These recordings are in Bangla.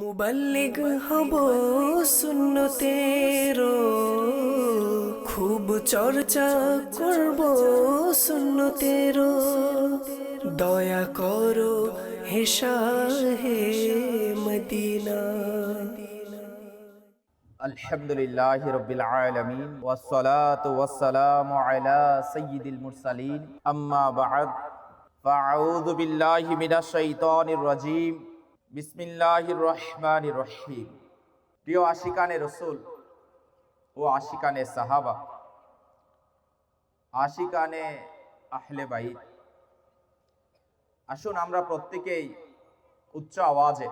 মুবাল্লিগ হব সুন্নতেরো খুব চর্চা করব সুন্নতেরো দয়া করো হেসা হে মদিনা الحمد لله رب العالمين والصلاة والسلام على سيد المرسلين أما بعد فأعوذ بالله من الشيطان الرجيم বিসমিল্লাহির রহমান রহিম। প্রিয় আশিকানে রসুল ও আশিকানে সাহাবা, আশিকানে আহলে বাইত। আসুন আমরা প্রত্যেকেই উচ্চ আওয়াজে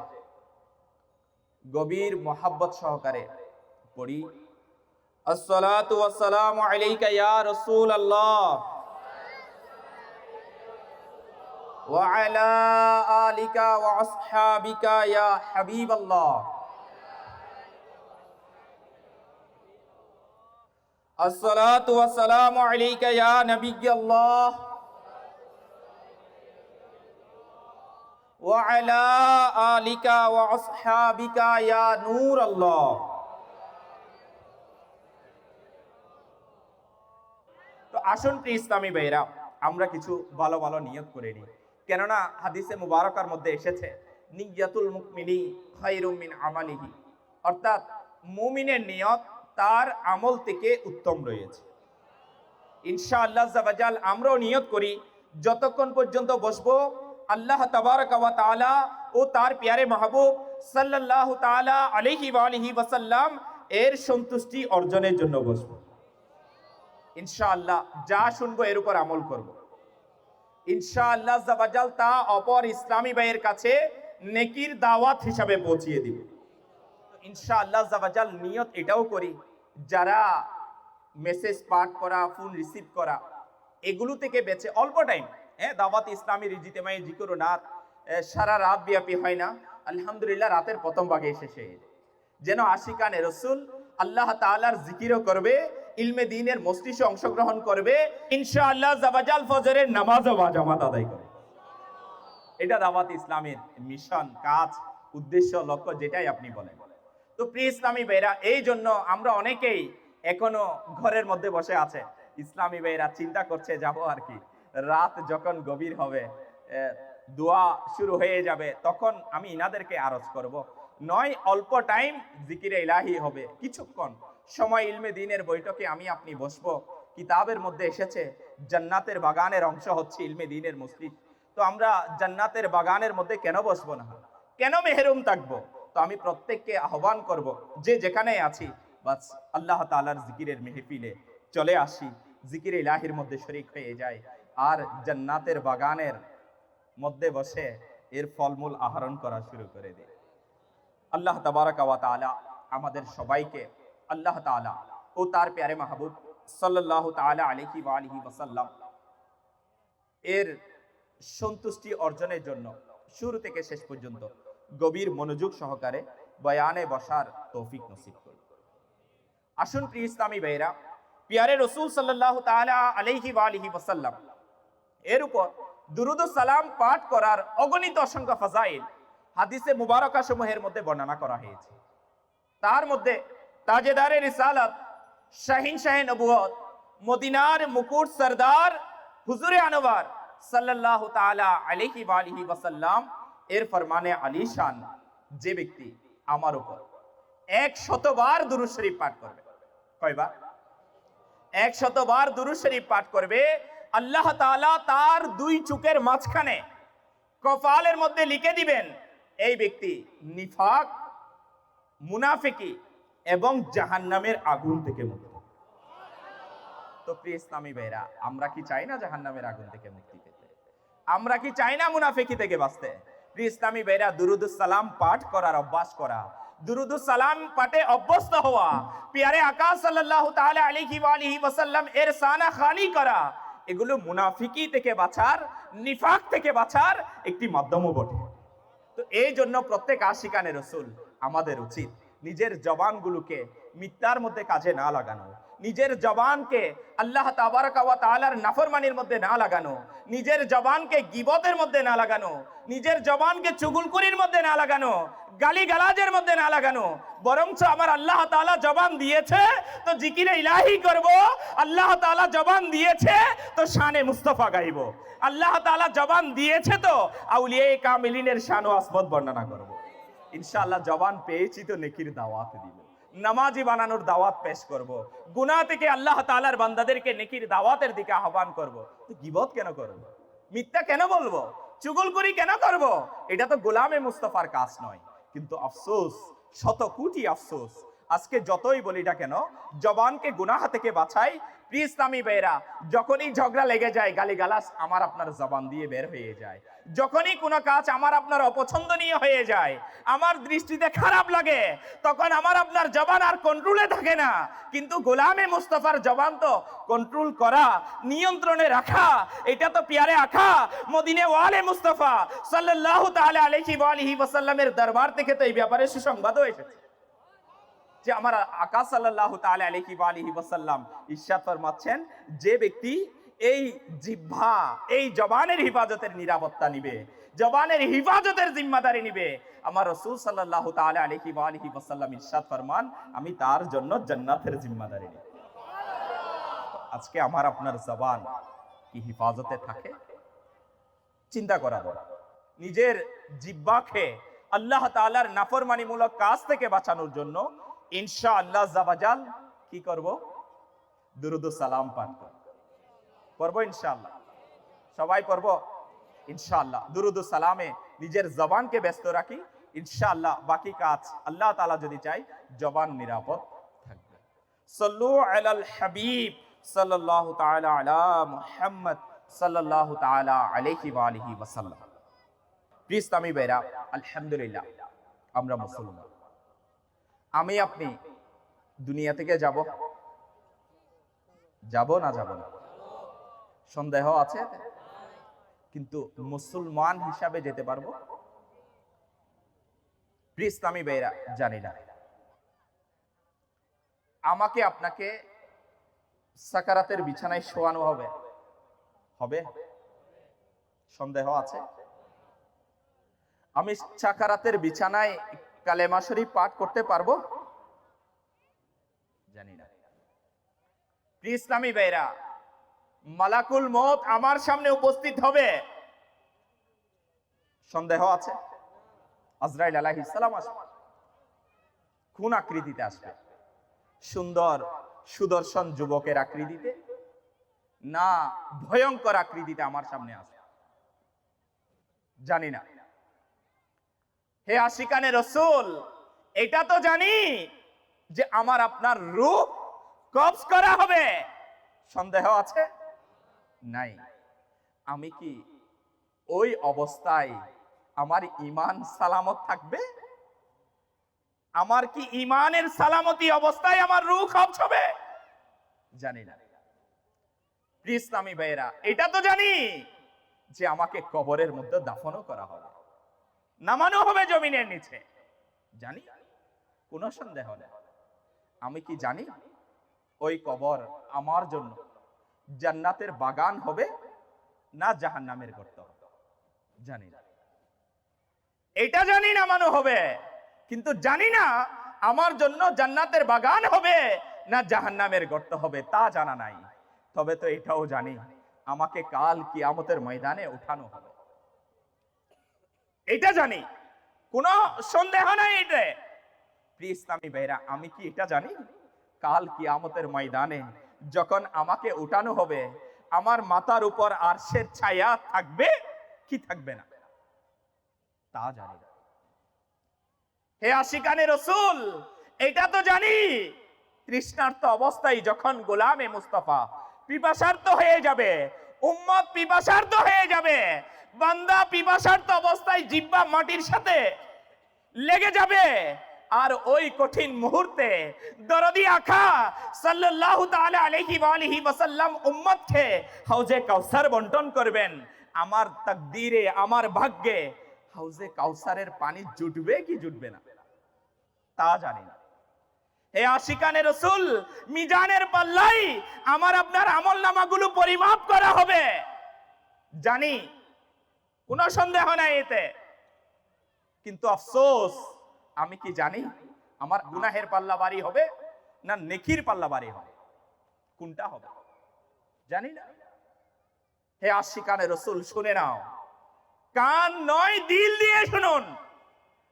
গভীর মহাব্বত সহকারে পড়ি। আসসালাতু ওয়াসসালামু আলাইকা ইয়া রাসূলুল্লাহ। ওয়া আলা আলিকা ওয়া আসহাবিকা ইয়া হাবিবাল্লাহ আসসালাতু ওয়াসসালামু আলাইকা ইয়া নবিয়্যাল্লাহ وعلى آلك وأصحابك يا نور الله তো আসুন প্রিয় ইসলামী ভাইরা আমরা কিছু ভালো ভালো নিয়ত করে নিই কেননা হাদিসে মুবারকার মধ্যে এসেছে, নিয়াতুল মুকমিনি খায়রুম মিন আমালিহি। অর্থাৎ মুমিনের নিয়ত তার আমল থেকে উত্তম রয়েছে। ইনশাআল্লাহ জাবাজাল আমরাও নিয়ত করি, যতক্ষণ পর্যন্ত বসবো, আল্লাহ তাবারক ওয়া তাআলা ও তার প্যারে মাহবুব সাল্লাল্লাহু তাআলা আলাইহি ওয়া আলিহি ওয়াসাল্লাম এর সন্তুষ্টি অর্জনের জন্য বসবো। ইনশাআল্লাহ যা শুনব এর উপর আমল করব। ইনশাআল্লাহ জাবাজাল তা অপর ইসলামী ভাইয়ের কাছে নেকির দাওয়াত হিসাবে পৌঁছিয়ে দিব। ইনশাআল্লাহ জাবাজাল নিয়ত এটাও করি, যারা মেসেজ পাঠ করা ফোন রিসিভ করা, এগুলো থেকে বেঁচে অল্প টাইম হ্যাঁ দাওয়াত ইসলামী রিজিতেমাই জিকুর নাথ সারা রাত ব্যাপী হয় না, আলহামদুলিল্লাহ রাতের প্রথম ভাগে সে যেন আশিকানে রসুল আল্লাহ তাআলার জিকিরও করবে ইলমে দিনের মস্তিষ্কে অংশগ্রহণ করবে, ইনশাআল্লাহ জাবাজাল ফজরের নামাজও বা জামাত আদায় করে এটা দাওয়াত ইসলামের মিশন, কাজ, উদ্দেশ্য, লক্ষ্য যেটাই আপনি বলেন। তো প্রিয় ইসলামী ভাইরা এই জন্য আমরা অনেকেই এখনও ঘরের মধ্যে বসে আছে। ইসলামী ভাইরা চিন্তা করছে, যাব আর কি? রাত যখন গভীর হবে দোয়া শুরু হয়ে যাবে, তখন আমি ইনাদেরকে আরজ করব। নয়, অল্প টাইম জিকিরে ইলাহি হবে, কিছুক্ষণ। সময় ইলমে দিনের বৈঠকে আমি আপনি বসবো। কিতাবের মধ্যে এসেছে, জান্নাতের বাগানের অংশ হচ্ছে ইলমে দিনের মসজিদ। তো আমরা জান্নাতের বাগানের মধ্যে কেন বসবো না? কেন মেহরুম থাকব? তো আমি প্রত্যেককে আহ্বান করব, যে যেখানে আছি, বাস আল্লাহ তাআলার জিকিরের মেহফিলে চলে আসি। জিকির ইলাহির মধ্যে শরিক হয়ে যায় আর জান্নাতের বাগানের মধ্যে বসে এর ফলমূল আহরণ করা শুরু করে দেয় আল্লাহ তাবারাকা ওয়া তাআলা আমাদের সবাইকে আল্লাহ তাআলা ও তার প্যারে মাহবুব সাল্লাল্লাহু তাআলা আলাইহি ওয়া আলিহি ওয়াসাল্লাম এর সন্তুষ্টি অর্জনের জন্য শুরু থেকে শেষ পর্যন্ত গভীর মনোযোগ সহকারে বয়ানে বসার তৌফিক নসিব আসুন প্রিয় ইসলামী ভাইরা পিয়ারে রসুল সাল্লাহ তাআলা আলাইহি ওয়া আলিহি ওয়াসাল্লাম এর উপর দুরুদ সালাম পাঠ করার অগণিত অসংখ্য ফাজাইল হাদিসে মুবারকা সমূহের মধ্যে বর্ণনা করা হয়েছে। তার মধ্যে তাজেদারে রিসালাত, শাহিন শাহে নবুয়ত মদিনার মুকুট সরদার হুজুরে আনোয়ার সাল্লাল্লাহু তাআলা আলাইহি ওয়া আলিহি ওয়াসাল্লাম, এর ফরমানে আলিশান যে ব্যক্তি আমার উপর এক শতবার দুরূদ শরীফ পাঠ করবে। কয়বার? এক শতবার দুরূদ শরীফ পাঠ করবে, আল্লাহ তাআলা তার দুই চুকের মাঝখানে কপালের মধ্যে লিখে দিবেন, এই ব্যক্তি নিফাক, মুনাফিকি এবং জাহান্নামের আগুন থেকে মুক্ত। তো প্রিয় ইসলামী ভাইরা, আমরা কি চাই না জাহান্নামের আগুন থেকে মুক্তি পেতে? আমরা কি চাই না মুনাফিকি থেকে বাঁচতে? প্রিয় ইসলামী ভাইরা, দুরুদুস সালাম পাঠ করার অভ্যাস করা। দুরুদুস সালাম পাঠে অভ্যস্ত হওয়া। পিয়ারে আকাশ সাল্লাল্লাহু তাআলা আলাইহি ওয়া আলিহি ওয়াসাল্লাম এর সানা খালি করা। এগুলো মুনাফিকি থেকে বাঁচার, নিফাক থেকে বাঁচার একটি মাধ্যমও বটে। তো এই জন্য প্রত্যেক আশিকানে রসুল আমাদের উচিত নিজের জবানগুলোকে মিথ্যার মধ্যে কাজে না লাগানো। নিজের জবানকে আল্লাহ তাআলার নাফরমানির মধ্যে না লাগানো। নিজের জবানকে গিবতের মধ্যে না লাগানো। নিজের জবানকে চুগুলকুরির মধ্যে না লাগানো। গালি গালাজের মধ্যে না লাগানো। বরঞ্চ আমার আল্লাহ তাআলা জবান দিয়েছে, তো জিকিরে ইলাহি করব। আল্লাহ তাআলা জবান দিয়েছে, তো শানে মুস্তফা গাইব। আল্লাহ তাআলা জবান দিয়েছে, তো আউলিয়া কামিলিনের শান ও আসবত বর্ণনা করব। ইনশাআল্লাহ জবান পেয়েছি তো নেকির দাওয়াত দিব। নামাজি বানানোর দাওয়াত পেশ করব। গুনাহ থেকে আল্লাহ তাআলার বান্দাদেরকে নেকির দাওয়াতের দিকে আহ্বান করব। তো গিবত কেন করব? মিথ্যা কেন বলব? চুগলখড়ি কেন করব? এটা তো গোলামে মুস্তফার কাজ নয়। কিন্তু আফসোস শত কোটি আফসোস। আজকে যতই বলি না কেন, জবানকে গুনাহ থেকে বাঁচাই প্রিয় ইসলামী বেয়েরা যখনই ঝগড়া লেগে যায় গালিগালাস আমার আপনার জবান দিয়ে বের হয়ে যায়। যখনই কোনো কাজ আমার আপনার অপছন্দনীয় হয়ে যায়, আমার দৃষ্টিতে খারাপ লাগে, তখন আমার আপনার জবান আর কন্ট্রোলে থাকে না। কিন্তু গোলামে মুস্তফার জবান তো কন্ট্রোল করা, নিয়ন্ত্রণে রাখা, এটা তো পিয়ারে আখা। মদিনে ওয়ালে মুস্তফা সাল্লাল্লাহু তাআলা আলাইহি ওয়া আলিহি ওয়াসাল্লামের দরবার থেকে তো এই ব্যাপারে সুসংবাদও এসেছে। যে আমার আকাশ সাল্লাল্লাহু তাআলা আলাইহি ওয়া আলিহি ওয়াসাল্লাম ইরশাদ ফরমাচ্ছেন, যে ব্যক্তি এই জিহ্বা, এই জবানের হিফাজতের নিরাপত্তা নিবে, জবানের হিফাজতের জিম্মাদারি নিবে। আমার রাসূল সাল্লাল্লাহু তাআলা আলাইহি ওয়া আলিহি ওয়াসাল্লাম ইরশাদ ফরমান, আমি তার জন্য জান্নাতের জিম্মাদারি নিব। আজকে আমার আপনার জবান কি হিফাজতে থাকে? চিন্তা করা দরকার নিজের জিব্বাকে আল্লাহ তাআলার নাফরমানিমূলক কাজ থেকে বাঁচানোর জন্য ইনশা আল্লাহ জাবাজাল কি করব? দুরুদ সালাম পাঠ করব। করব ইনশাআল্লাহ। সবাই পড়ব? ইনশাআল্লাহ। দুরুদ সালামে নিজের জবানকে ব্যস্ত রাখি। ইনশাআল্লাহ বাকি কাজ আল্লাহ তাআলা যদি চাই জবান নিরাপদ থাকবে। সল্লু আলাল হাবিব সাল্লাল্লাহু তাআলা আলা মুহাম্মদ সাল্লাল্লাহু তাআলা আলাইহি ওয়া আলিহি আলহামদুলিল্লাহ, আমরা মুসলমান। আমি, আপনি দুনিয়া থেকে যাব? যাব না যাব না? সন্দেহ আছে, কিন্তু মুসলমান হিসাবে যেতে পারব? ইসলামী ভাইরা জানি না। আমাকে আপনাকে সাকারাতের বিছানায় শোয়ানো হবে। হবে? সন্দেহ আছে? আমি সাকারাতের বিছানায় কালেমা শরীফ পাঠ করতে পারব? জানি না। ইসলামী ভাইরা মালাকুল মত আমার সামনে উপস্থিত হবে। সন্দেহ আছে? আজরাইল আলাইহিস সালাম আসবে। কোন আকৃতিতে আসবে। সুন্দর সুদর্শন যুবকের আকৃতিতে না ভয়ঙ্কর আকৃতিতে আমার সামনে আসবে। জানি না। হে আশিকানে রসুল, এটা তো জানি যে আমার আপনার রূপ কবজ করা হবে। সন্দেহ আছে? নাই। আমি কি ওই অবস্থায় আমার ইমান সালামত থাকবে? আমার কি ইমানের সালামতি অবস্থায় আমার রূহ কবজ হবে? জানি না। ইসলামী ভাইয়েরা, এটা তো জানি যে আমাকে কবরের মধ্যে দাফনও করা হবে, নামানো হবে জমিনের নিচে। জানি, কোনো সন্দেহ নেই। আমি কি জানি ওই কবর আমার জন্য জান্নাতের বাগান হবে না জাহান্নামের গর্ত? হবে জানি না। এটা জানি নামানো হবে। কিন্তু জানি না আমার জন্য জান্নাতের বাগান হবে না জাহান্নামের গর্ত হবে, তা জানা নাই। তবে তো এটাও জানি, আমাকে কাল কিয়ামতের ময়দানে উঠানো হবে। এটা জানি, কোনো সন্দেহ নাই এটা প্রিয় ইসলামী ভাইরা আমি কি এটা জানি? কাল কিয়ামতের ময়দানে যখন আমাকে উঠানো হবে, আমার মাথার উপর আরশের ছায়া থাকবে? কি থাকবে না? তা জানি হে আশিকানে রসুল, এটা তো জানি। তৃষ্ণার্ত অবস্থায় যখন গোলামে মুস্তফা পিপাসার্থ হয়ে যাবে, উম্মত পিপাসার্থ হয়ে যাবে, বান্দা পিপাসার্থ অবস্থায় জিব্বা মাটির সাথে লেগে যাবে আর ওই কঠিন মুহূর্তে দরদি আখা সাল্লাল্লাহু তাআলা আলাইহি ওয়া আলিহি ওয়াসাল্লাম উম্মতকে হাউজে কাউসার বন্টন করবেন। আমার তাকদীরে, আমার ভাগ্যে হাউজে কাউসারের পানি জুটবে কি জুটবে না? তা জানি না। হে আশিকানে রসুল, মিজানের পাল্লাই আমার আপনার আমল নামাগুলো পরিমাপ করা হবে। জানি, কোনো সন্দেহ নাই এতে। কিন্তু আফসোস আমি কি জানি? আমার গুনাহের পাল্লা বাড়ি হবে না নেকির পাল্লা বাড়ি হবে? কোনটা হবে? জানি না। হে আশিকানে রসুল শুনে নাও। কান নয় দিল দিয়ে শুনুন।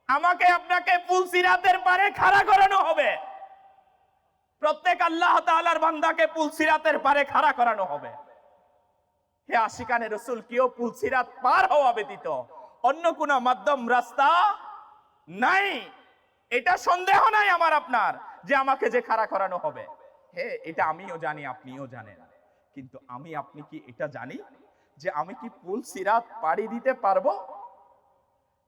আমাকে আপনাকে পুলসিরাতের পারে খাড়া করানো হবে। প্রত্যেক আল্লাহ তাআলার বান্দাকে পুলসিরাতের পারে খাড়া করানো হবে। হে আশিকানে রসুল কেউ পুলসিরাত পার হওয়া ব্যতীত অন্য কোন মাধ্যম রাস্তা নাই। এটা সন্দেহ নাই আমার আপনার যে আমাকে যে খাড়া করানো হবে। হে, এটা আমিও জানি, আপনিও জানেন। কিন্তু আমি, আপনি কি এটা জানি যে আমি কি পুল সিরাত পাড়ি দিতে পারব?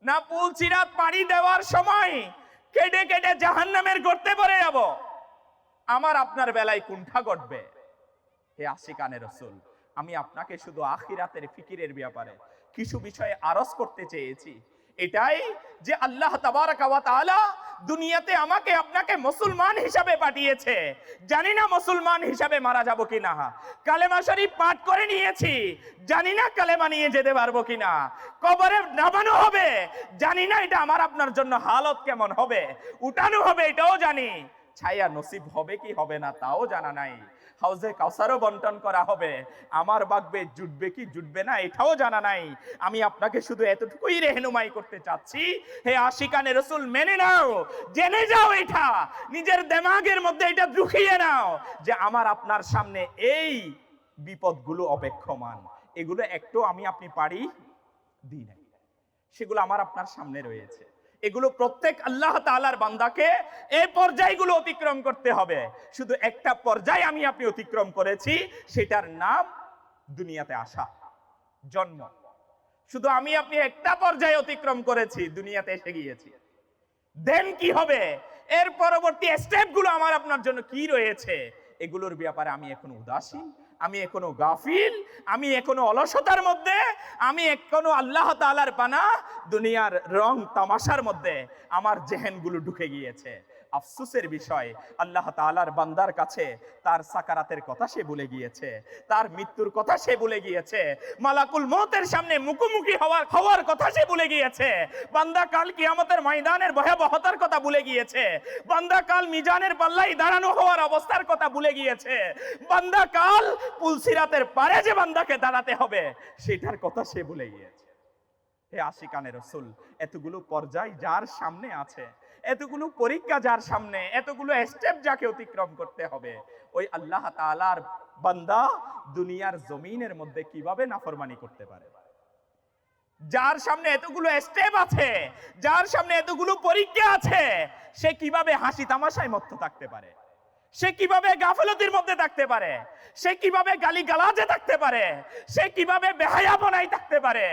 না, পুল সিরাত পাড়ি দেওয়ার সময় কেটে কেটে জাহান্নামের গর্তে পড়ে যাব। আমার আপনার বেলায় কুণ্ঠা ঘটবে হে আশিকানে রসুল, আমি আপনাকে শুধু আখিরাতের ফিকিরের ব্যাপারে কিছু বিষয়ে আরজ করতে চেয়েছি। এটাই যে আল্লাহ ওয়া দুনিয়াতে আমাকে আপনাকে মুসলমান হিসাবে পাঠিয়েছে। জানি না মুসলমান হিসাবে মারা যাব কিনা। কালেমা শরীফ পাঠ করে নিয়েছি। জানি না কালেমা নিয়ে যেতে পারব কিনা। কবরে নামানো হবে। জানি না এটা আমার আপনার জন্য হালত কেমন হবে। উঠানো হবে এটাও জানি। ছায়া নসিব হবে কি হবে না তাও জানা নাই। হাউজে কাউসারও বন্টন করা হবে। আমার বাগবে জুটবে কি জুটবে না, এটাও জানা নাই। আমি আপনাকে শুধু এতটুকুই রেহনুমাই করতে চাচ্ছি, হে আশিকানে রসুল, মেনে নাও, জেনে যাও এটা, নিজের দেমাগের মধ্যে এটা ঢুকিয়ে নাও যে আমার আপনার সামনে এই বিপদগুলো অপেক্ষমান। এগুলো একটু আমি, আপনি পারি? দিই নাই। সেগুলো আমার আপনার সামনে রয়েছে। এগুলো প্রত্যেক আল্লাহ তাআলার বান্দাকে এই পর্যায়গুলো অতিক্রম করতে হবে। শুধু একটা পর্যায় আমি আপনি অতিক্রম করেছি, সেটার নাম দুনিয়াতে আসা, জন্ম। শুধু আমি আপনি একটা পর্যায়ে অতিক্রম করেছি, দুনিয়াতে এসে গিয়েছি। দেন কি হবে? এর পরবর্তী স্টেপগুলো আমার আপনার জন্য কি রয়েছে? এগুলোর ব্যাপারে আমি এখনও উদাসীন আমি এখনও গাফিল, আমি এখনও অলসতার মধ্যে, আমি এখনও আল্লাহ তালার পানা দুনিয়ার রং তামাশার মধ্যে আমার জেহেনগুলো ঢুকে গিয়েছে। আফসোসের বিষয়। আল্লাহ তাআলার বান্দার কাছে তার সাকারাতের কথা সে ভুলে গিয়েছে, তার মৃত্যুর কথা সে ভুলে গিয়েছে, মালাকুল মতের সামনে মুখোমুখি হওয়ার হওয়ার কথা সে ভুলে গিয়েছে। বান্দা কাল কিয়ামতের ময়দানের ভয়াবহতার কথা ভুলে গিয়েছে। বান্দা কাল মিজানের পাল্লাই দাঁড়ানো হওয়ার অবস্থার কথা ভুলে গিয়েছে। বান্দা কাল পুলসিরাতের পারে যে বান্দাকে দাঁড়াতে হবে, সেটার কথা সে ভুলে গিয়েছে। হে আশিকানের রসুল, এতগুলো পর্যায় যার সামনে আছে এতগুলো পরীক্ষা যার সামনে, এতগুলো স্টেপ যাকে অতিক্রম করতে হবে। ওই আল্লাহ তালার বান্দা দুনিয়ার জমিনের মধ্যে কীভাবে নাফরমানি করতে পারে? যার সামনে এতগুলো স্টেপ আছে, যার সামনে এতগুলো পরীক্ষা আছে, সে কীভাবে হাসি তামাশায় মত্ত থাকতে পারে? সে কীভাবে গাফলতির মধ্যে থাকতে পারে? সে কীভাবে গালি গালাজে থাকতে পারে? সে কীভাবে বেহায়াপনাই থাকতে পারে?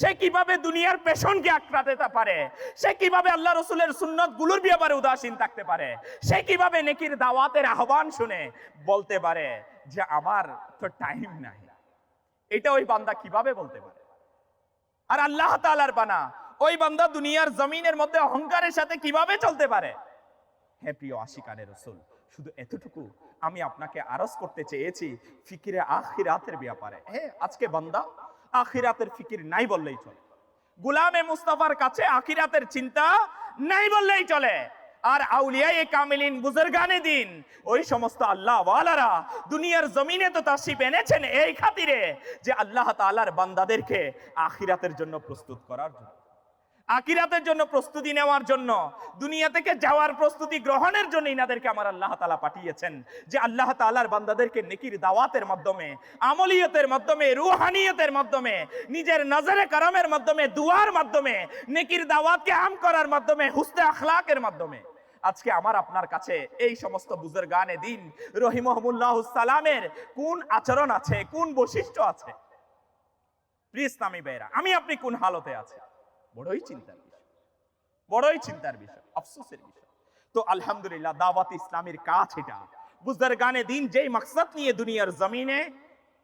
সে কীভাবে দুনিয়ার পেশনকে আক্রাতে পারে? সে কীভাবে আল্লাহ রসুলের সুন্নতগুলোর ব্যাপারে উদাসীন থাকতে পারে? সে কীভাবে নেকির দাওয়াতের আহ্বান শুনে বলতে পারে যে আমার তো টাইম নাই? এটা ওই বান্দা কীভাবে বলতে পারে? আর আল্লাহ তাআলার বানা, ওই বান্দা দুনিয়ার জমিনের মধ্যে অহংকারের সাথে কীভাবে চলতে পারে? হে প্রিয় আশিকানের রসুল শুধু এতটুকু আমি আপনাকে আরজ করতে চেয়েছি ফিকিরে আখিরাতের ব্যাপারে। হ্যাঁ আজকে বান্দা, আখিরাতের ফিকির নাই বললেই চলে। গুলামে মুস্তাফার কাছে আখিরাতের চিন্তা নাই বললেই চলে। আর আউলিয়ায়ে কামিলিন বুজুর্গানে দিন। ওই সমস্ত আল্লাহ ওয়ালারা দুনিয়ার জমিনে তো তাশরিফ এনেছেন এই খাতিরে যে আল্লাহ তাআলার বান্দাদেরকে আখিরাতের জন্য প্রস্তুত করার জন্য। আকিরাতের জন্য প্রস্তুতি নেওয়ার জন্য, দুনিয়া থেকে যাওয়ার প্রস্তুতি গ্রহণের জন্য ইনাদেরকে আমার আল্লাহ তালা পাঠিয়েছেন। যে আল্লাহ তালার বান্দাদেরকে নেকির দাওয়াতের মাধ্যমে, আমলিয়তের মাধ্যমে, রুহানিয়তের মাধ্যমে, নিজের নজরে কারামের মাধ্যমে, দুয়ার মাধ্যমে, নেকির দাওয়াতকে আম করার মাধ্যমে হুস্তে আখলাকের মাধ্যমে। আজকে আমার আপনার কাছে এই সমস্ত বুজুর গানে দিন, রহিমহমুল্লাহ সালামের কোন আচরণ আছে, কোন বৈশিষ্ট্য আছে? প্রিয় ইসলামী বেরা আমি আপনি কোন হালতে আছে? বড়ই চিন্তার বিষয়। বড়ই চিন্তার বিষয়, আফসোসের বিষয়। তো আলহামদুলিল্লাহ, দাওয়াত ইসলামের কাজ এটা। বুজদার গানে দিন যেই মাকসাদ নিয়ে দুনিয়ার জমিনে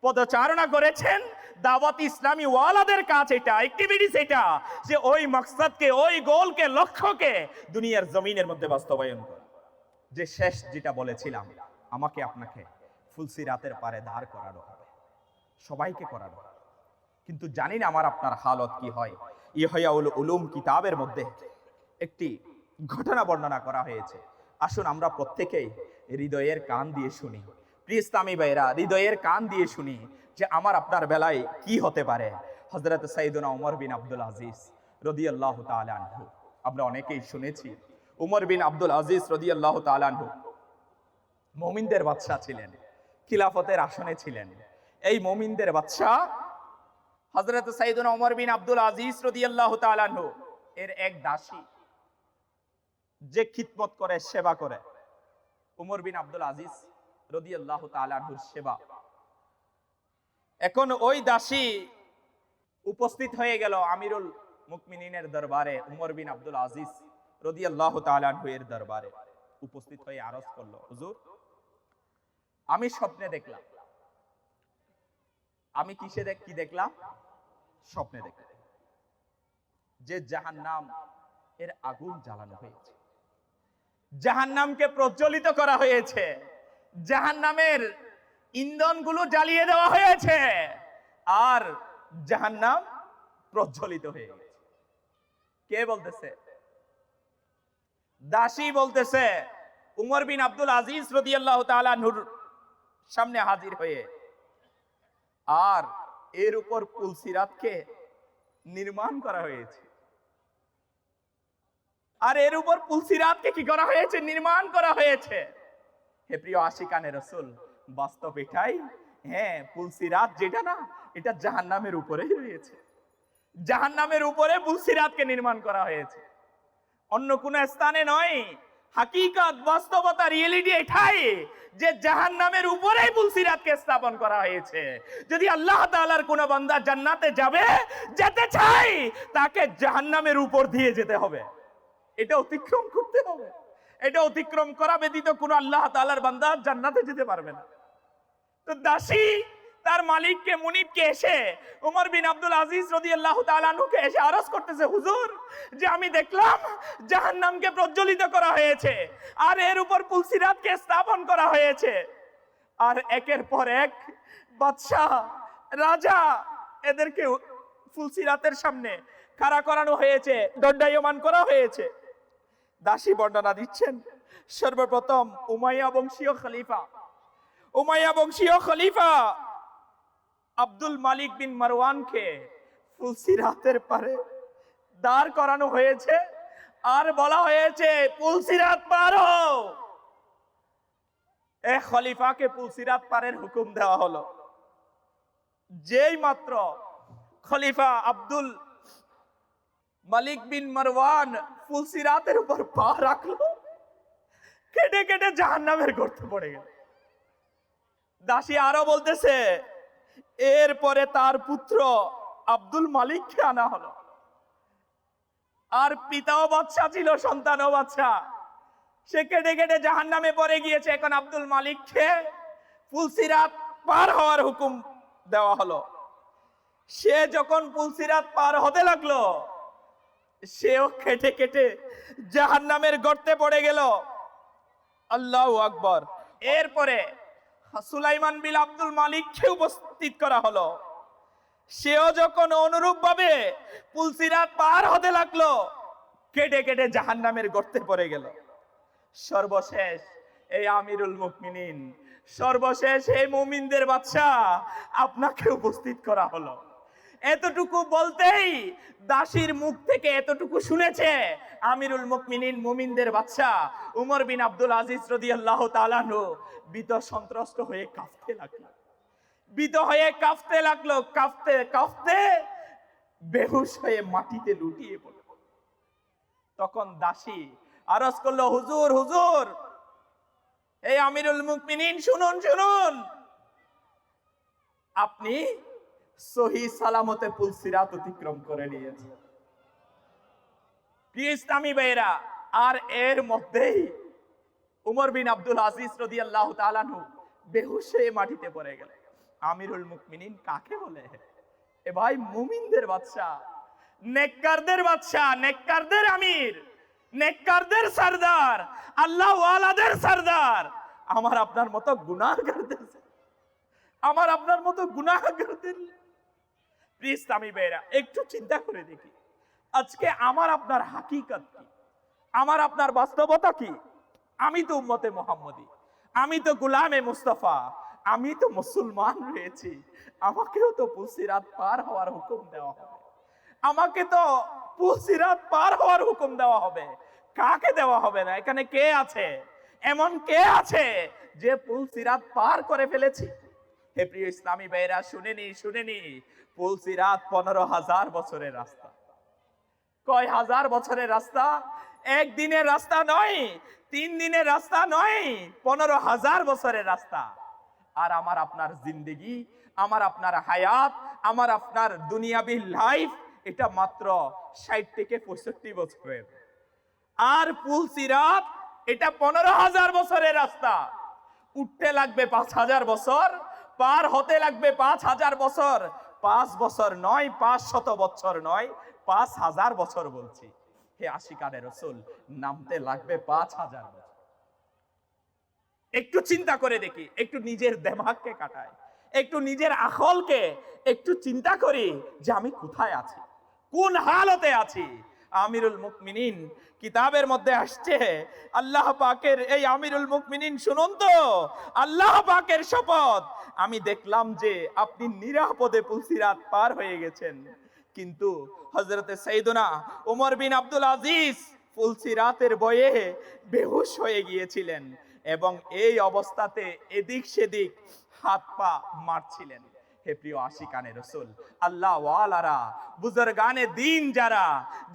পদচারণা করেছেন, দাওয়াত ইসলামী ওয়ালাদের কাজ এটা অ্যাক্টিভিটিস এটা, যে ওই মাকসাদকে, ওই গোলকে, লক্ষ্যকে দুনিয়ার জমিনের মধ্যে বাস্তবায়ন করা। যে শেষ যেটা বলেছিলাম, আমাকে আপনাকে ফুলসি রাতের পারে দাঁড় করানো হবে। সবাইকে করানো। কিন্তু জানি না আমার আপনার হালত কি হয়। ইহয়াউল উলুম কিতাবের মধ্যে একটি ঘটনা বর্ণনা করা হয়েছে। আসুন আমরা প্রত্যেকেই হৃদয়ের কান দিয়ে শুনি। ইসলামী ভাইরা হৃদয়ের কান দিয়ে শুনি যে আমার আপনার বেলায় কি হতে পারে। হজরত সাইদুনা উমর বিন আব্দুল আজিজ রদি আল্লাহ তালানহু আমরা অনেকেই শুনেছি, উমর বিন আব্দুল আজিজ রদি আল্লাহ তালানহু মমিনদের বাদশাহ ছিলেন, খিলাফতের আসনে ছিলেন। এই মমিনদের বাদশাহ হজরত সাইদুন ওমর বিন আব্দুল আজিজ রদিয়াল্লাহু তাআলাহু এর এক দাসী যে খিদমত করে, সেবা করে। উমর বিন আব্দুল আজিজ রদিয়াল্লাহু তাআলাহুর সেবা। এখন ওই দাসী উপস্থিত হয়ে গেল আমিরুল মুকমিনিনের দরবারে, উমর বিন আব্দুল আজিজ রদিয়াল্লাহু তাআলাহু এর দরবারে। উপস্থিত হয়ে আরজ করল, হুজুর, আমি স্বপ্নে দেখলাম আমি কিসে দেখ, কি দেখলাম? স্বপ্নে দেখলাম। যে জাহান্নাম এর আগুন জ্বালানো হয়েছে। জাহান্নামকে প্রজ্বলিত করা হয়েছে। জাহান্নামের ইন্ধনগুলো জ্বালিয়ে দেওয়া হয়েছে। আর জাহান্নাম প্রজ্বলিত হয়ে গেছে। কে বলতেছে? দাসী বলতেছে, উমর বিন আব্দুল আজিজ রদিয়াল্লাহু তাআলা নূর সামনে হাজির হয়ে আর এর উপর পুলসিরাতকে নির্মাণ করা হয়েছে। আর এর উপর পুলসিরাতকে কি করা হয়েছে? নির্মাণ করা হয়েছে। হে প্রিয় আশিকানে রসুল বাস্তব এটাই হ্যাঁ পুলসিরাত যেটা না, এটা জাহান্নামের উপরেই রয়েছে। জাহান্নামের উপরে পুলসিরাতকে নির্মাণ করা হয়েছে। অন্য কোন স্থানে নয় হাকিকত বাস্তবতা রিয়েলিটি এটাই যে জাহান নামের উপরেই পুলসিরাতকে স্থাপন করা হয়েছে। যদি আল্লাহ তাআলার কোন বান্দা জান্নাতে যাবে, যেতে চাই, তাকে জাহান্নামের উপর দিয়ে যেতে হবে। এটা অতিক্রম করতে হবে। এটা অতিক্রম করা ব্যতীত কোনো আল্লাহ তাআলার বান্দা জান্নাতে যেতে পারবে না। তো দাসী তার মালিককে, মুনিবকে এসে উমর বিন আব্দুল আজিজ রাদিয়াল্লাহু তাআলা আনহুকে এসে আরজ করতেছে, হুজুর, যে আমি দেখলাম জাহান্নামকে প্রজ্বলিত করা হয়েছে আর এর উপর পুলসিরাতকে স্থাপন করা হয়েছে। আর একের পর এক বাদশাহ, রাজা এদেরকে ফুলসিরাতের সামনে খাড়া করানো হয়েছে, দণ্ডায়মান করা হয়েছে। দাসী বর্ণনা দিচ্ছেন, সর্বপ্রথম উমাইয়া বংশীয় খলিফা। উমাইয়া বংশীয় খলিফা আব্দুল মালিক বিন মারওয়ানকে ফুলসিরাতের পারে দাঁড় করানো হয়েছে। আর বলা হয়েছে পুলসিরাত পার এ খলিফাকে পুলসিরাত পারের হুকুম দেওয়া হলো। যেই মাত্র খলিফা আব্দুল মালিক বিন মারওয়ান ফুলসিরাতের উপর পা রাখল, কেটে কেটে জাহান্নামের গর্তে পড়ে গেল। দাসী আরও বলতেছে এরপরে তার পুত্র আব্দুল মালিককে আনা হলো। আর পিতাও বাচ্চা ছিল, সন্তানও বাচ্চা সে কেটে কেটে জাহান নামে পড়ে গিয়েছে, এখন আব্দুল মালিককে ফুলসিরাত পার হওয়ার হুকুম দেওয়া হলো। সে যখন পুলসিরাত পার হতে লাগল, সেও কেটে কেটে জাহান নামের গর্তে পড়ে গেল। আল্লাহ আকবর। এরপরে সুলাইমান বিল আব্দুল মালিককে উপস্থিত করা হলো। সেও যখন অনুরূপ ভাবে পুলসিরাত পার হতে লাগল, কেটে কেটে জাহান্নামের গর্তে পড়ে গেল। সর্বশেষ এই আমিরুল মুকমিনিন সর্বশেষ এই মুমিনদের বাচ্চা আপনাকে উপস্থিত করা হলো। এতটুকু বলতেই দাসীর মুখ থেকে এতটুকু শুনেছে আমিরুল মুকমিনিন মুমিনদের বাচ্চা উমর বিন আব্দুল আজিজ রদিয়াল্লাহু তাআলাহু বিত সন্ত্রস্ত হয়ে কাঁপতে লাগল। বিত হয়ে কাঁপতে লাগল, কাঁপতে কাঁপতে বেহুশ হয়ে মাটিতে লুটিয়ে পড়ল। তখন দাসী আরজ করল, হুজুর হুজুর, এই আমিরুল মুকমিনিন শুনুন শুনুন। আপনি সহি সালামতে পুলসিরাত অতিক্রম করে নিয়েছেন প্রিয় ইসলামী ভাইয়েরা, আর এর মধ্যেই উমর বিন আব্দুল আজিজ রদি আল্লাহ তালানহু বেহুশ মাটিতে পড়ে গেল আমিরুল মুকমিনিন কাকে বলে? এ ভাই মুমিনদের বাদশা নেককারদের বাদশা নেককারদের আমির, নেককারদের সর্দার, আল্লাহ ওয়ালাদের সর্দার। আমার আপনার মতো গুনাহগারদের আমার আপনার মতো গুনাহগারদের আমি বেরা একটু চিন্তা করে দেখি। আজকে আমার আপনার হাকিকত কি? আমার আপনার বাস্তবতা কি? আমি তো উম্মতে মোহাম্মদী। আমি তো গুলামে মুস্তফা। আমি তো মুসলমান রয়েছি। আমাকেও তো পুসিরাত পার হওয়ার হুকুম দেওয়া হবে। আমাকে তো পুসিরাত পার হওয়ার হুকুম দেওয়া হবে। কাকে দেওয়া হবে না? এখানে কে আছে? এমন কে আছে যে পুল সিরাত পার করে ফেলেছি? হে প্রিয় ইসলামী ভাইরা শুনেনি শুনেনি পুল সিরাত পনেরো হাজার বছরের রাস্তা। কয় হাজার বছরের রাস্তা? একদিনের রাস্তা নয়, তিন দিনের রাস্তা নয়, পনেরো হাজার বছরের রাস্তা। আর আমার আপনার আমার আপনার হায়াত, আমার আপনার দুনিয়াবি লাইফ, এটা মাত্র ষাট থেকে পঁয়ষট্টি বছরের। আর পুল এটা পনেরো হাজার বছরের রাস্তা। উঠতে লাগবে পাঁচ হাজার বছর পার হতে লাগবে পাঁচ হাজার বছর। পাঁচ বছর নয়, পাঁচ শত বছর নয়, পাঁচ হাজার বছর বলছি। হে আশিকারে রসুল, নামতে লাগবে পাঁচ হাজার বছর। একটু চিন্তা করে দেখি, একটু নিজের দেমাগকে কাটায় একটু নিজের আখলকে একটু চিন্তা করি যে আমি কোথায় আছি, কোন হালতে আছি। আমিরুল মুকমিনিন। কিতাবের মধ্যে আসছে, আল্লাহ পাকের এই আমিরুল মুকমিনিন শুনুন তো, আল্লাহ পাকের শপথ। আমি দেখলাম যে আপনি নিরাপদে পুলসিরাত পার হয়ে গেছেন। কিন্তু হজরতে সৈদুনা ওমর বিন আব্দুল আজিজ ফুলসিরাতের বয়ে বেহুশ হয়ে গিয়েছিলেন এবং এই অবস্থাতে এদিক সেদিক হাত পা মারছিলেন। হে প্রিয় আশিকানে রসুল, আল্লাহ ওয়ালারা, বুজুর্গানে দিন যারা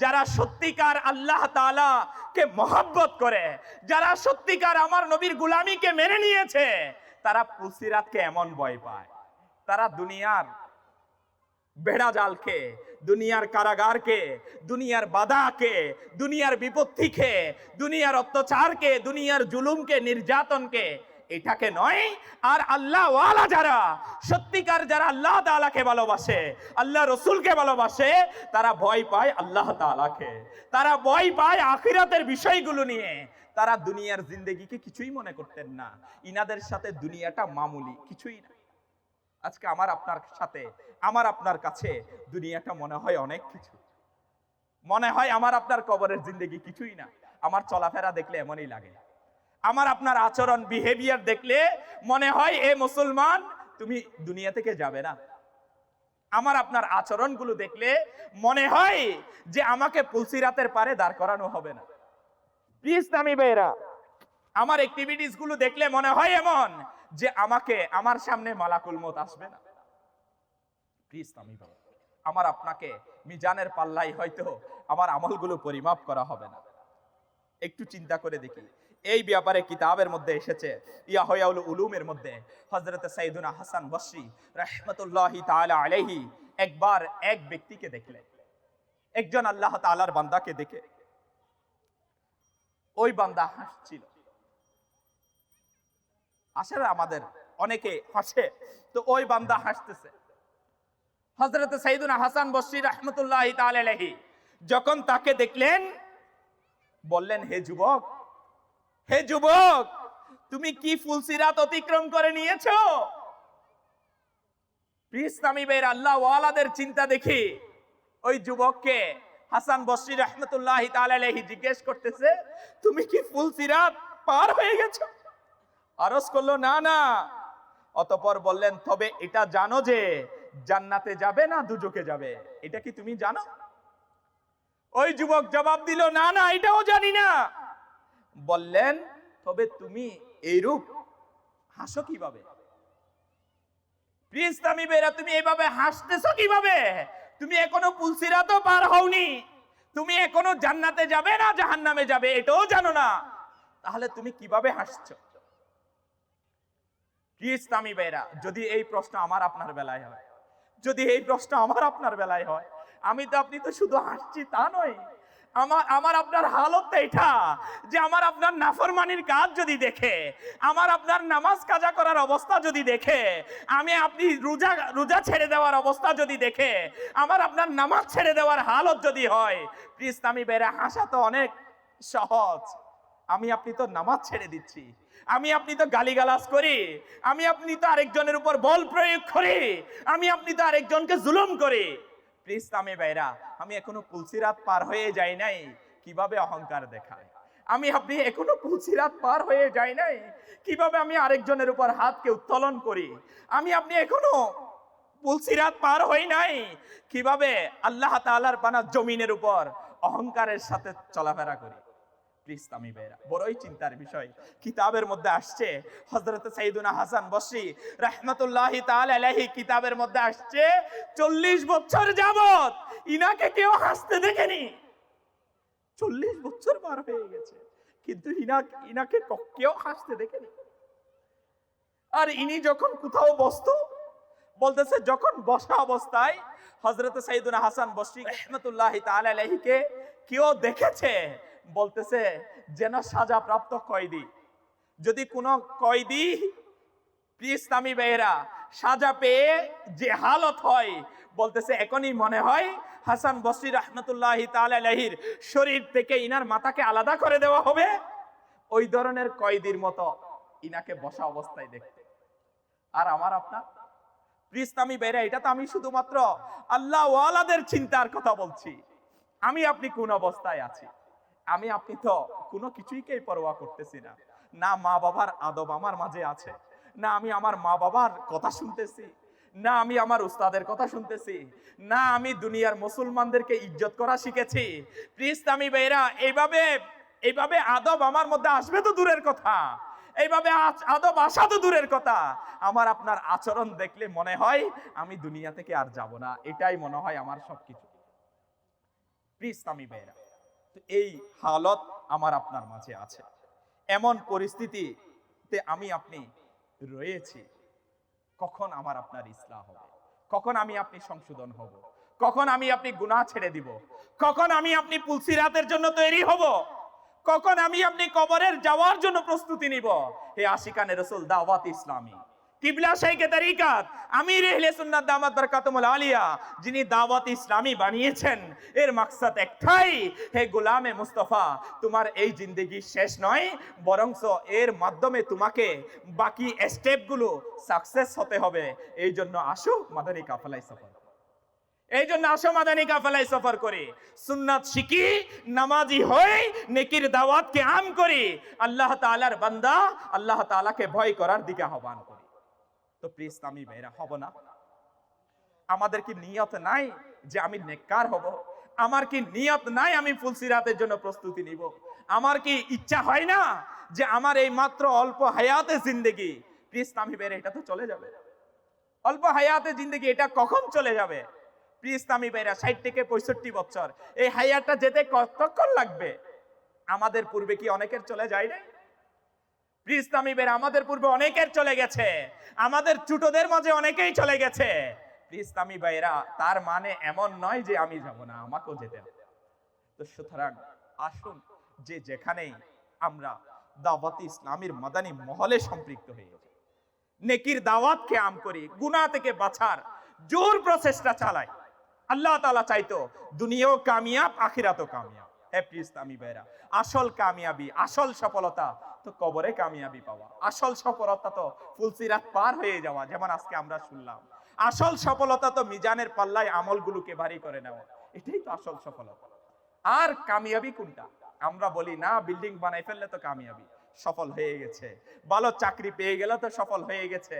যারা সত্যিকার আল্লাহ তাআলা কে মহব্বত করে, যারা সত্যিকার আমার নবীর গুলামিকে মেনে নিয়েছে, তারা পুসিরাতকে এমন ভয় পায়। তারা দুনিয়ার বেড়া জালকে, দুনিয়ার কারাগারকে, দুনিয়ার বাধাকে, দুনিয়ার বিপত্তিকে, দুনিয়ার অত্যাচারকে, দুনিয়ার জুলুমকে, নির্যাতনকে এটাকে নয়, আর আল্লাহ ওয়ালা যারা, সত্যিকার যারা আল্লাহ তাআলাকে ভালোবাসে, আল্লাহ রসুলকে ভালোবাসে, তারা ভয় পায় আল্লাহ তাআলাকে। তারা ভয় পায় আখিরাতের বিষয়গুলো নিয়ে। তারা দুনিয়ার জিন্দগিকে কিছুই মনে করতেন না। ইনাদের সাথে দুনিয়াটা মামুলি, কিছুই না। আজকে আমার আপনার সাথে, আমার আপনার কাছে দুনিয়াটা মনে হয় অনেক কিছু। মনে হয় আমার আপনার কবরের জিন্দগি কিছুই না। আমার চলাফেরা দেখলে এমনই লাগে। আমার আপনার আচরণ বিহেভিয়ার দেখলে মনে হয় এ মুসলমান তুমি দুনিয়া থেকে যাবে না। আমার আপনার আচরণগুলো দেখলে মনে হয় যে আমাকে পুলসিরাতের পারে দাঁড় করানো হবে না। ইসলামী বেরা আমার অ্যাক্টিভিটিসগুলো দেখলে মনে হয় এমন যে আমাকে আমার সামনে মালাকুল মত আসবে না। প্লিজ আমি বাবা আমার আপনাকে মিজানের পাল্লাই হয়তো আমার আমলগুলো পরিমাপ করা হবে না। একটু চিন্তা করে দেখি এই ব্যাপারে কিতাবের মধ্যে এসেছে, ইয়াহয়াউল উলুমের মধ্যে। হযরত সাইদুনা হাসান বসরি রাহমাতুল্লাহি তাআলা আলাইহি একবার এক ব্যক্তিকে দেখলেন। একজন আল্লাহ তাআলার বান্দাকে দেখে। ওই বান্দা হাসছিল। আসলে আমাদের অনেকে হাসে তো ওই বান্দা হাসতেছে। হজরত সাইদুনা হাসান বসরি রহমতুল্লাহ তালাহি যখন তাকে দেখলেন, বললেন, হে যুবক হে যুবক, তুমি কি ফুলসিরাত অতিক্রম করে নিয়েছো? ইসলামী বের আল্লাহ ওয়ালাদের চিন্তা দেখি ওই যুবককে হাসান বসরি রহমতুল্লাহ তালাহি জিজ্ঞেস করতেছে, তুমি কি ফুলসিরাত পার হয়ে গেছো? আরস করল, না না। অতপর বললেন, তবে এটা জানো যে জান্নাতে যাবে না দুজকে যাবে? এটা কি তুমি জানো? ওই যুবক জবাব দিল, না না, এটাও জানি না। বললেন, তবে তুমি এইরূপ হাসো কীভাবে? ইসলামী বেরা তুমি এইভাবে হাসতেছো কীভাবে? তুমি এখনও পুলসিরা তো পার হওনি। তুমি এখনও জান্নাতে যাবে না, জাহান্নামে যাবে, এটাও জানো না। তাহলে তুমি কীভাবে হাসছো? কি ইসলামী বেরা যদি এই প্রশ্ন আমার আপনার বেলায় হয়, যদি এই প্রশ্ন আমার আপনার বেলায় হয়, আমি তো আপনি তো শুধু হাসছি তা নয়। আমার আমার আপনার হালত এটা যে আমার আপনার নাফরমানির কাজ যদি দেখে, আমার আপনার নামাজ কাজা করার অবস্থা যদি দেখে, আমি আপনি রোজা রোজা ছেড়ে দেওয়ার অবস্থা যদি দেখে, আমার আপনার নামাজ ছেড়ে দেওয়ার হালত যদি হয়, প্লিজ আমি বেড়ে হাসা তো অনেক সহজ। আমি আপনি তো নামাজ ছেড়ে দিচ্ছি। আমি আপনি তো গালিগালাজ করি। আমি আপনি তো আরেকজনের উপর বল প্রয়োগ করি। আমি আপনি তো আরেকজনকে জুলুম করি। প্লিজ আমি বাইরা, আমি এখনও পুলসিরাত পার হয়ে যাই নাই, কীভাবে অহংকার দেখায়? আমি আপনি এখনও পুলসিরাত পার হয়ে যাই নাই, কীভাবে আমি আরেকজনের উপর হাতকে উত্তোলন করি? আমি আপনি এখনও পুলসিরাত পার হই নাই, কীভাবে আল্লাহ তাআলার বানা জমিনের উপর অহংকারের সাথে চলাফেরা করি? তামি বেরা বড়ই চিন্তার বিষয়। কিতাবের মধ্যে আসছে, হযরত সাইদুনা হাসান বসরি রাহমাতুল্লাহি আলাইহি কিতাবের মধ্যে আসছে 40 বছর যাবত ইনাকে কেউ হাসতে দেখেনি। চল্লিশ বছর পার হয়ে গেছে, কিন্তু ইনা, ইনাকে কেউ হাসতে দেখেনি। আর ইনি যখন কোথাও বসতো, বলতেছে যখন বসা অবস্থায় হজরত সাইদুনা হাসান বসরি রহমতুল্লাহ তালাহিকে কেউ দেখেছে বলতেছে, যেন সাজা প্রাপ্ত কয়দি। যদি কোনো কয়দি ইসলামী বেয়েরা সাজা পেয়ে যে হালত হয়, বলতেছে, এখনই মনে হয় হাসান বসরি রহমতুল্লাহ তালাহির শরীর থেকে ইনার মাথাকে আলাদা করে দেওয়া হবে। ওই ধরনের কয়দির মতো ইনাকে বসা অবস্থায় দেখতে। আর আমার আপনার ইসলামী বেরা এটা তো আমি শুধুমাত্র আল্লাহ ওয়ালাদের চিন্তার কথা বলছি। আমি আপনি কোন অবস্থায় আছি? আমি, আপনি তো কোনো কিছুইকেই পরোয়া করতেছি না। না মা বাবার আদব আমার মাঝে আছে। না আমি আমার মা বাবার কথা শুনতেছি। না আমি আমার উস্তাদের কথা শুনতেছি। না আমি দুনিয়ার মুসলমানদেরকে ইজ্জত করা শিখেছি। ইসলামী বেরা এইভাবে এইভাবে আদব আমার মধ্যে আসবে তো দূরের কথা। এইভাবে আদব আসা তো দূরের কথা। আমার আপনার আচরণ দেখলে মনে হয় আমি দুনিয়া থেকে আর যাব না। এটাই মনে হয় আমার সবকিছু। প্লিজ আমি বেরা এই হালত আমার আপনার মাঝে আছে। এমন পরিস্থিতিতে আমি আপনি রয়েছি, কখন আমার আপনার ইসলাম হবে? কখন আমি আপনি সংশোধন হব? কখন আমি আপনি গুনাহ ছেড়ে দিব? কখন আমি আপনি পুলসিরাতের জন্য তৈরি হব? কখন আমি আপনি কবরের যাওয়ার জন্য প্রস্তুতি নিব? হে আশিকানে রসুল, দাওয়াত ইসলামী। কিবলা শাইকে তরিকাত। আমির এহলে সুন্নাত দামাত বরকাতুল আলিয়া, যিনি দাওয়াত ইসলামী বানিয়েছেন, এর মাকসাদ একটাই, হে গোলামে মুস্তফা, তোমার এই জিন্দেগি শেষ নয়, বরংস এর মাধ্যমে তোমাকে বাকি স্টেপগুলো সাকসেস হতে হবে। এই জন্য আসো মাদানী কাফেলায় সফর এই জন্য আসো মাদানী কাফেলায় সফর করি। সুন্নাত শিখি, নামাজি হই, নেকির দাওয়াতকে আম করি। আল্লাহ তাআলার বান্দা আল্লাহ তাআলাকে ভয় করার দিকে আহ্বান করি। তো প্লিজ আমি বেরা হব না। আমাদের কি নিয়ত নাই যে আমি নেককার হব? আমার কি নিয়ত নাই আমি ফুলসিরাতের জন্য প্রস্তুতি নিব? আমার কি ইচ্ছা হয় না যে আমার এই মাত্র অল্প হায়াতে জিন্দেগি? প্লিজ আমি বেরে এটা তো চলে যাবে। অল্প হায়াতে জিন্দেগি, এটা কখন চলে যাবে? প্লিজ আমি বেরা ষাট থেকে পঁয়ষট্টি বছর। এই হায়াতটা যেতে কতক্ষণ লাগবে? আমাদের পূর্বে কি অনেকের চলে যায় না ইসলামী বের আমাদের পূর্বে অনেকের চলে গেছে। আমাদের ছোটদের মাঝে অনেকেই চলে গেছে। ইসলামী ভাইরা তার মানে এমন নয় যে আমি যাব না, আমাকেও যেতে হবে। তো সুতরাং আসুন, যে যেখানেই আমরা দাওয়াত ইসলামীর মাদানী মহলে সম্পৃক্ত হয়ে যাই। নেকির দাওয়াতকে আম করি, গুনাহ থেকে বাঁচার, জোর প্রচেষ্টা চালাই। আল্লাহ তাআলা চাইতো, দুনিয়াও কামিয়াব, আখিরাতও কামিয়াব। হে প্রিয় ইসলামী ভাইরা আসল কামিয়াবি, আসল সফলতা তো কবরে কামিয়াবি পাওয়া। আসল সফলতা তো ফুলসিরাত পার হয়ে যাওয়া, যেমন আজকে আমরা শুনলাম। আসল সফলতা তো মিজানের পাল্লায় আমলগুলোকে ভারী করে নেওয়া। এটাই তো আসল সফলতা। আর কামিয়াবি কোনটা? আমরা বলি, না, বিল্ডিং বানাই ফেললে তো কামিয়াবি। সফল হয়ে গেছে। ভালো চাকরি পেয়ে গেলে তো সফল হয়ে গেছে।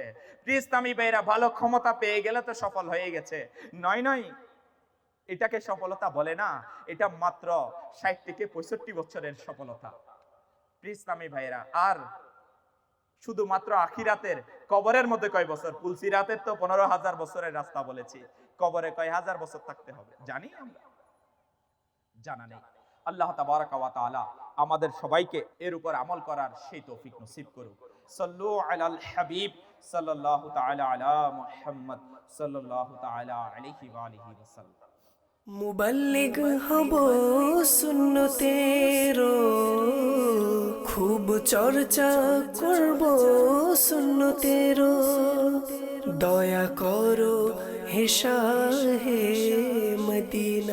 ইসলামী ভাইরা ভালো ক্ষমতা পেয়ে গেলে তো সফল হয়ে গেছে। নয় নয় এটাকে সফলতা বলে না, এটা মাত্র ষাট থেকে পঁয়ষট্টি বছরের সফলতা। ইসলামী ভাইরা আর শুধুমাত্র আখিরাতের কবরের মধ্যে কয় বছর? পুলসিরাতের তো পনেরো হাজার বছরের রাস্তা বলেছি। কবরে কয় হাজার বছর থাকতে হবে? জানি আমরা। জানা নেই। আল্লাহ তাআলা আমাদের সবাইকে এর উপর আমল করার সেই তৌফিক নসিব করুক। সাল্লু আলাল হাবিব সাল্লাল্লাহু তাআলা আলা মুহাম্মদ সাল্লাল্লাহু তাআলা আলাইহি ওয়া আলিহি ওয়াসাল্লাম। মুবাল্লিগ হব সুন্নতেরো খুব চর্চা করব সুন্নতেরো দয়া করো হেসা হে মদিনা।